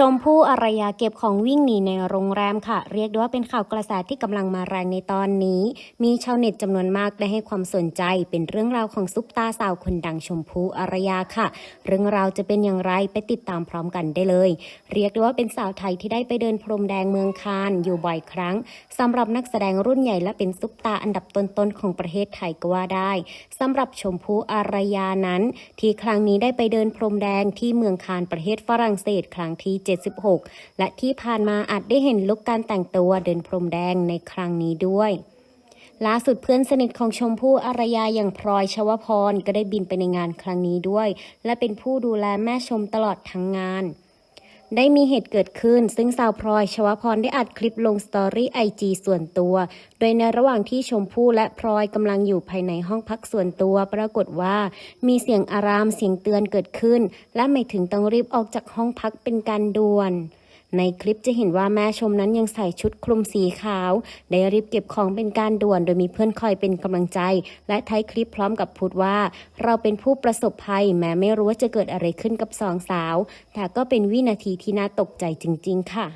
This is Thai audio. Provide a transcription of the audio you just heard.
ชมพู่อารยาเก็บของวิ่งหนีในโรงแรมค่ะ เรียกได้ว่าเป็นข่าวกระแสที่กำลังมาแรงในตอนนี้ มีชาวเน็ตจำนวนมากได้ให้ความสนใจ เป็นเรื่องราวของซุปตาสาวคนดังชมพู่อารยาค่ะ เรื่องราวจะเป็นอย่างไรไปติดตามพร้อมกันได้เลย เรียกได้ว่าเป็นสาวไทยที่ได้ไปเดินพรมแดงเมืองคานอยู่บ่อยครั้งสำหรับนักแสดงรุ่นใหญ่และเป็นซุปตาอันดับต้นๆของประเทศไทยก็ว่าได้สำหรับชมพู่อารยานั้น ที่ครั้งนี้ได้ไปเดินพรมแดงที่เมืองคานประเทศฝรั่งเศสครั้งที่76 และที่ผ่านมาอาจได้เห็นลุกการแต่งตัวเดินพรมแดงในครั้งนี้ด้วยล่าสุดเพื่อนสนิทของชมพู่อารยาอย่างพลอยชวพรก็ได้บินไปในงานครั้งนี้ด้วย และเป็นผู้ดูแลแม่ชมตลอดทั้งงาน ได้มีเหตุเกิดขึ้น ซึ่งสาวพลอยชวพรได้อัดคลิปลงสตอรี่ไอจีส่วนตัว โดยในระหว่างที่ชมพู่และพลอยกำลังอยู่ภายในห้องพักส่วนตัว ปรากฏว่ามีเสียงอารามเสียงเตือนเกิดขึ้น และไม่ถึงต้องรีบออกจากห้องพักเป็นการด่วน ในคลิปจะเห็นว่าแม่ชมนั้นยังใส่ชุดคลุมสีขาว ได้รีบเก็บของเป็นการด่วน โดยมีเพื่อนคอยเป็นกำลังใจ และท้ายคลิปพร้อมกับพูดว่า เราเป็นผู้ประสบภัย แม้ไม่รู้ว่าจะเกิดอะไรขึ้นกับสองสาว แต่ก็เป็นวินาทีที่น่าตกใจจริง ๆ ค่ะ